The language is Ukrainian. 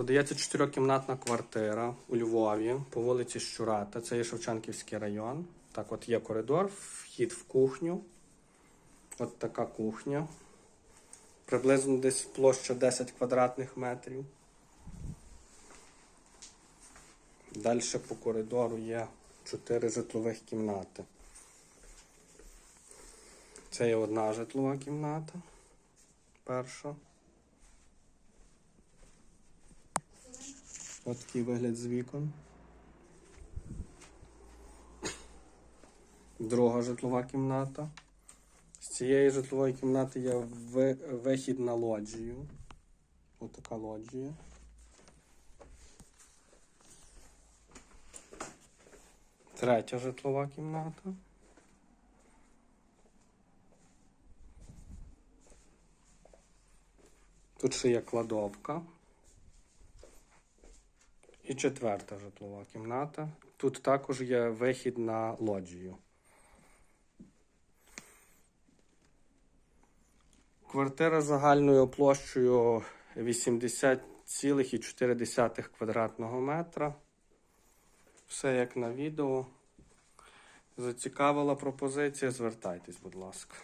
Продається чотирьохкімнатна квартира у Львові по вулиці Щурата. Це є Шевченківський район. Так, от є коридор, вхід в кухню. От така кухня. Приблизно десь площа 10 квадратних метрів. Далі по коридору є 4 житлових кімнати. Це є одна житлова кімната. Перша. Такий вигляд з вікон. Друга житлова кімната. З цієї житлової кімнати є вихід на лоджію. Ось така лоджія. Третя житлова кімната. Тут ще є кладовка. І четверта житлова кімната. Тут також є вихід на лоджію. Квартира загальною площею 80,4 квадратного метра. Все як на відео. Зацікавила пропозиція, звертайтесь, будь ласка.